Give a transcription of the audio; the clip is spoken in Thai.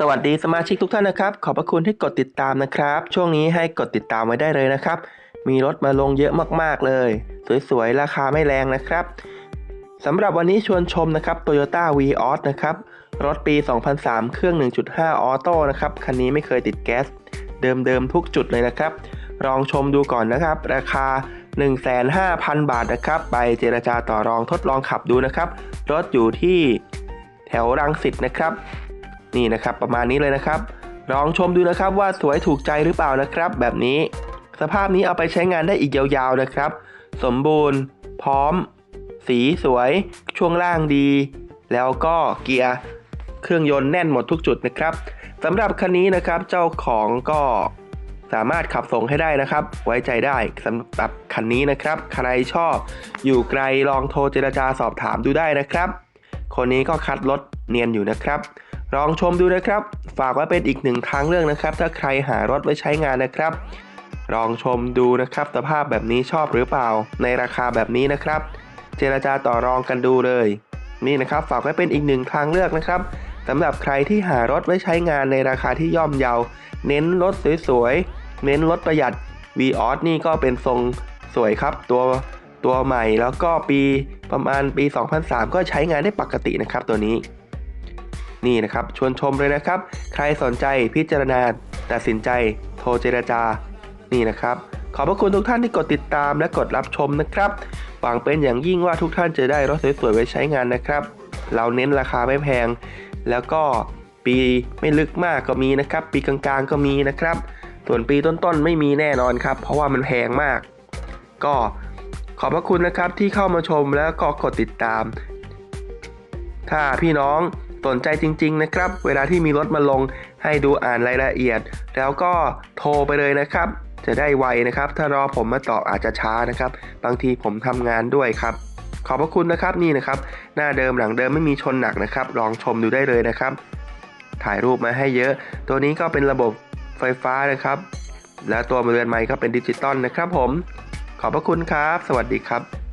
สวัสดีสมาชิกทุกท่านนะครับ ขอบพระคุณที่กดติดตามนะครับ ช่วงนี้ให้กดติดตามไว้ได้เลยนะครับ มีรถมาลงเยอะมากๆเลย สวยๆ ราคาไม่แรงนะครับสำหรับวันนี้ชวนชมนะครับ Toyota v i o s นะครับ รถปี 2003 เครื่อง 1.5 ออโต้นะครับ คันนี้ไม่เคยติดแก๊ส เดิมๆ ทุกจุดเลยนะครับ ลองชมดูก่อนนะครับ ราคา 15,000บาทนะครับ ไปเจรจาต่อรองทดลองขับดูนะครับ รถอยู่ที่แถวรังสิตนะครับ นี่นะครับประมาณนี้เลยนะครับ ลองชมดูนะครับว่าสวยถูกใจหรือเปล่านะครับ แบบนี้ สภาพนี้เอาไปใช้งานได้อีกยาวๆนะครับ สมบูรณ์ พร้อม สีสวย ช่วงล่างดี แล้วก็เกียร์เครื่องยนต์แน่นหมดทุกจุดนะครับสำหรับคันนี้นะครับเจ้าของก็สามารถขับส่งให้ได้นะครับ ไว้ใจได้สำหรับคันนี้นะครับ ใครชอบ อยู่ไกลลองโทรเจรจาสอบถามดูได้นะครับ คนนี้ก็คัดรถเนียนอยู่นะครับ ลองชมดูนะครับ ฝากไว้เป็นอีกหนึ่งทางเลือกนะครับ ถ้าใครหารถไว้ใช้งานนะครับ ลองชมดูนะครับสภาพแบบนี้ชอบหรือเปล่า ในราคาแบบนี้นะครับ เจรจาต่อรองกันดูเลย นี่นะครับ ฝากไว้เป็นอีกหนึ่งทางเลือกนะครับสำหรับใครที่หารถไว้ใช้งานในราคาที่ย่อมเยา เน้นรถสวยๆ เน้นรถประหยัด v ีออสนี่ก็เป็นทรงสวยครับ ตัวตัวใหม่แล้วก็ปีประมาณปี 2003 ก็ใช้งานได้ปกตินะครับตัวนี้ นี่นะครับชวนชมเลยนะครับ ใครสนใจพิจารณาตัดสินใจ โทรเจรจา นี่นะครับ ขอบพระคุณทุกท่านที่กดติดตามและกดรับชมนะครับหวังเป็นอย่างยิ่งว่าทุกท่านจะได้รถสวยๆไว้ใช้งานนะครับ เราเน้นราคาไม่แพง แล้วก็ปีไม่ลึกมากก็มีนะครับ ปีกลางๆก็มีนะครับ ส่วนปีต้นๆไม่มีแน่นอนครับ เพราะว่ามันแพงมาก ก็ขอบพระคุณนะครับที่เข้ามาชมแล้วก็กดติดตาม ถ้าพี่น้อง สนใจจริง ๆ นะครับ เวลาที่มีรถมาลงให้ดูอ่านรายละเอียด แล้วก็โทรไปเลยนะครับ จะได้ไวนะครับ ถ้ารอผมมาตอบอาจจะช้านะครับ บางทีผมทำงานด้วยครับ ขอบพระคุณนะครับนี่นะครับ หน้าเดิมหลังเดิมไม่มีชนหนักนะครับ ลองชมดูได้เลยนะครับ ถ่ายรูปมาให้เยอะ ตัวนี้ก็เป็นระบบไฟฟ้านะครับ และตัวเรือนไม้ก็เป็นดิจิตอลนะครับ ผม ขอบพระคุณครับ สวัสดีครับ